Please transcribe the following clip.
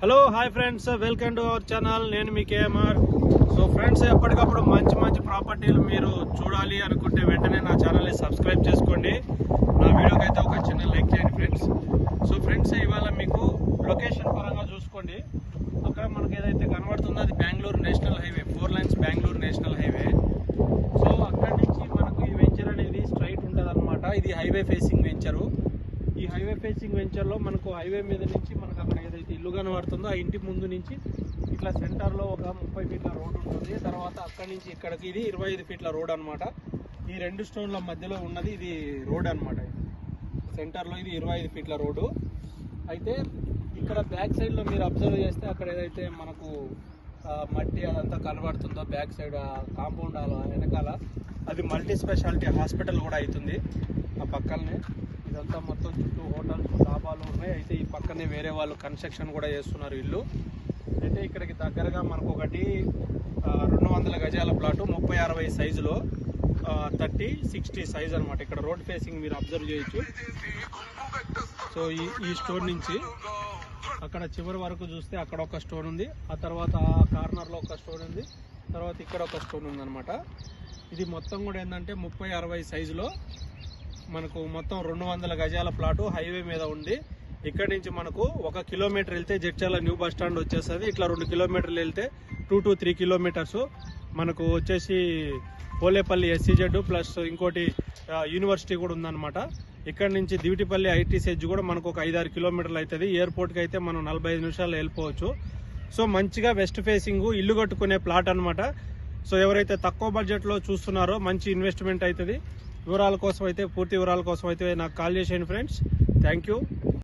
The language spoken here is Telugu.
Hello hi friends welcome to our channel నేను మీ కేఎంఆర్ సో ఫ్రెండ్స్ ఎప్పటికప్పుడు మంచి మంచి ప్రాపర్టీలు మీరు చూడాలి అనుకుంటే వెంటనే నా ఛానల్ని సబ్స్క్రైబ్ చేసుకోండి. నా వీడియోకి అయితే ఒక చిన్న లైక్ చేయండి ఫ్రెండ్స్ సో ఫ్రెండ్స్ ఇవాళ మీకు లొకేషన్ పరంగా చూసుకోండి. అక్కడ మనకి ఏదైతే కనబడుతుందో అది Bengaluru national highway four lines Bengaluru national highway so అక్కడి నుంచి మనకు ఈ వెంచర్ అనేది స్ట్రైట్ ఉంటుంది అనమాట ఇది హైవే ఫేసింగ్ వెంచరు ఈ హైవే ఫేసింగ్ వెంచర్లో మనకు హైవే మీద నుంచి మనకు అక్కడ ఏదైతే ఇల్లు కనబడుతుందో ఆ ఇంటి ముందు నుంచి ఇట్లా సెంటర్లో ఒక ముప్పై ఫీట్ల రోడ్ ఉంటుంది. తర్వాత అక్కడి నుంచి ఇక్కడికి ఇది ఇరవై ఐదు ఫీట్ల రోడ్ అనమాట ఈ రెండు స్టోన్ల మధ్యలో ఉన్నది ఇది రోడ్ అనమాట సెంటర్లో ఇది ఇరవై ఐదు ఫీట్ల రోడ్డు అయితే ఇక్కడ బ్యాక్ సైడ్లో మీరు అబ్జర్వ్ చేస్తే అక్కడ ఏదైతే మనకు మట్టి అదంతా కనబడుతుందో బ్యాక్ సైడ్ కాంపౌండ్ అలా వెనకాల అది మల్టీ స్పెషాలిటీ హాస్పిటల్ కూడా అవుతుంది ఆ పక్కనే ఇదంతా మొత్తం చుట్టూ హోటల్స్ డాబాలు ఉన్నాయి. అయితే ఈ పక్కనే వేరే వాళ్ళు కన్స్ట్రక్షన్ కూడా చేస్తున్నారు ఇల్లు. అయితే ఇక్కడికి దగ్గరగా మనకు ఒకటి రెండు వందల గజాల ప్లాటు ముప్పై అరవై సైజులో థర్టీ సిక్స్టీ సైజ్ అనమాట ఇక్కడ రోడ్ ఫేసింగ్ మీరు అబ్జర్వ్ చేయొచ్చు. సో ఈ ఈ స్టోర్ నుంచి అక్కడ చివరి వరకు చూస్తే అక్కడ ఒక స్టోన్ ఉంది. ఆ తర్వాత ఆ కార్నర్లో ఒక స్టోన్ ఉంది. తర్వాత ఇక్కడ ఒక స్టోన్ ఉంది అనమాట ఇది మొత్తం కూడా ఏంటంటే ముప్పై అరవై సైజులో మనకు మొత్తం రెండు వందల గజాల ప్లాటు హైవే మీద ఉంది. ఇక్కడ నుంచి మనకు ఒక కిలోమీటర్ వెళ్తే జడ్చర్ల న్యూ బస్ స్టాండ్ వచ్చేస్తుంది. ఇట్లా రెండు కిలోమీటర్లు వెళ్తే టూ టు త్రీ కిలోమీటర్స్ మనకు వచ్చేసి పోలేపల్లి ఎస్సీజెడ్ ప్లస్ ఇంకోటి యూనివర్సిటీ కూడా ఉందన్నమాట. ఇక్కడ నుంచి దివిటిపల్లి ఐటీసెజ్ కూడా మనకు ఒక ఐదారు కిలోమీటర్లు అవుతుంది ఎయిర్పోర్ట్కి అయితే మనం నలభై ఐదు నిమిషాలు వెళ్ళిపోవచ్చు. సో మంచిగా వెస్ట్ ఫేసింగ్ ఇల్లు కట్టుకునే ప్లాట్ అనమాట సో ఎవరైతే తక్కువ బడ్జెట్లో చూస్తున్నారో మంచి ఇన్వెస్ట్మెంట్ అవుతుంది వివరాల కోసం అయితే పూర్తి వివరాల కోసం అయితే నాకు కాల్ చేసేయండి ఫ్రెండ్స్. Thank you